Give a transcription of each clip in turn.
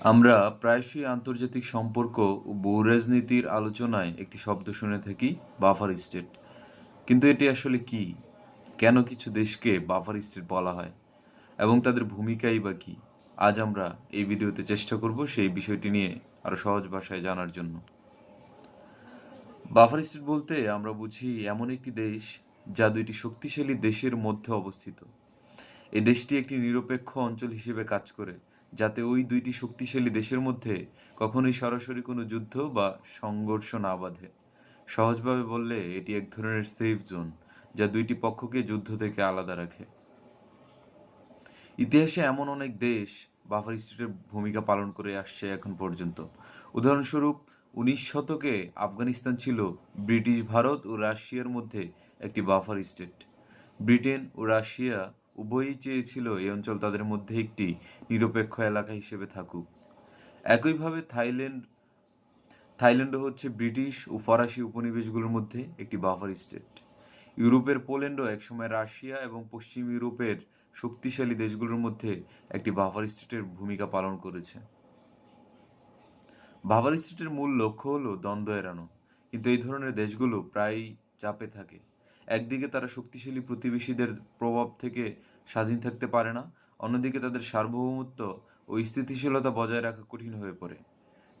আমরা প্রায়শই আন্তর্জাতিক সম্পর্ক ও ভূরাজনীতির আলোচনায় একটি শব্দ শুনে থাকি, বাফার স্টেট। কিন্তু এটি আসলে কি? কেন কিছু দেশকে বাফার স্টেট বলা হয়? এবং তাদের ভূমিকাই বা কী? আজ আমরা এই ভিডিওতে চেষ্টা করব সেই বিষয়টি নিয়ে আরও সহজ ভাষায় জানার জন্য। বাফার স্টেট বলতে আমরা বুঝি এমন একটি দেশ যা দুইটি শক্তিশালী দেশের মধ্যে অবস্থিত। এই দেশটি একটি নিরপেক্ষ অঞ্চল হিসেবে কাজ করে যাতে ওই দুইটি শক্তিশালী দেশের মধ্যে কখনোই সরাসরি কোনো যুদ্ধ বা সংঘর্ষ না বাধে। সহজভাবে বললে, এটি এক ধরনের সেফ জোন যা দুইটি পক্ষকে যুদ্ধ থেকে আলাদা রাখে। ইতিহাসে এমন অনেক দেশ বাফার স্টেটের ভূমিকা পালন করে আসছে এখন পর্যন্ত। উদাহরণস্বরূপ, উনিশ শতকে আফগানিস্তান ছিল ব্রিটিশ ভারত ও রাশিয়ার মধ্যে একটি বাফার স্টেট। ব্রিটেন ও রাশিয়া উভয়ই চেয়েছিল এই অঞ্চল তাদের মধ্যে একটি নিরপেক্ষ এলাকা হিসেবে থাকুক। একইভাবে থাইল্যান্ড থাইল্যান্ডও হচ্ছে ব্রিটিশ ও ফরাসি উপনিবেশগুলোর মধ্যে একটি বাফার স্টেট। ইউরোপের পোল্যান্ডও একসময় রাশিয়া এবং পশ্চিম ইউরোপের শক্তিশালী দেশগুলোর মধ্যে একটি বাফার স্টেটের ভূমিকা পালন করেছে। বাফার স্টেটের মূল লক্ষ্য হলো দ্বন্দ্ব এড়ানো, কিন্তু এই ধরনের দেশগুলো প্রায়ই চাপে থাকে। একদিকে তারা শক্তিশালী প্রতিবেশীদের প্রভাব থেকে স্বাধীন থাকতে পারে না, অন্যদিকে তাদের সার্বভৌমত্ব ও স্থিতিশীলতা বজায় রাখা কঠিন হয়ে পড়ে।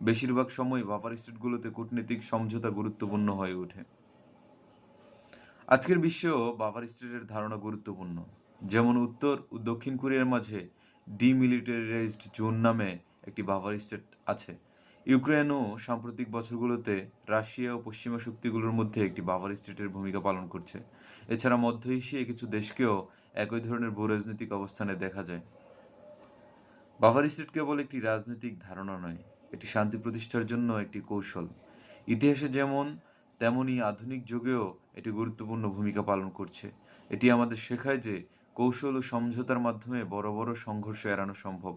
বেশিরভাগ সময় বাফার স্টেটগুলোতে কূটনীতিক সমঝোতা গুরুত্বপূর্ণ হয়ে ওঠে। আজকের বিশ্বেও বাফার স্টেটের ধারণা গুরুত্বপূর্ণ। যেমন উত্তর ও দক্ষিণ কোরিয়ার মাঝে ডিমিলিটারাইজড জোন নামে একটি বাফার স্টেট আছে। ইউক্রেনও সাম্প্রতিক বছরগুলোতে রাশিয়া ও পশ্চিমা শক্তিগুলোর মধ্যে একটি বাফার স্টেটের ভূমিকা পালন করছে। এছাড়া মধ্য এশিয়ায় কিছু দেশকেও একই ধরনের ভূরাজনৈতিক অবস্থানে দেখা যায়। বাফার স্টেট কেবল একটি রাজনৈতিক ধারণা নয়, এটি শান্তি প্রতিষ্ঠার জন্য একটি কৌশল। ইতিহাসে যেমন, তেমনি আধুনিক যুগেও এটি গুরুত্বপূর্ণ ভূমিকা পালন করছে। এটি আমাদের শেখায় যে কৌশল ও সমঝোতার মাধ্যমে বড় বড় সংঘর্ষ এড়ানো সম্ভব।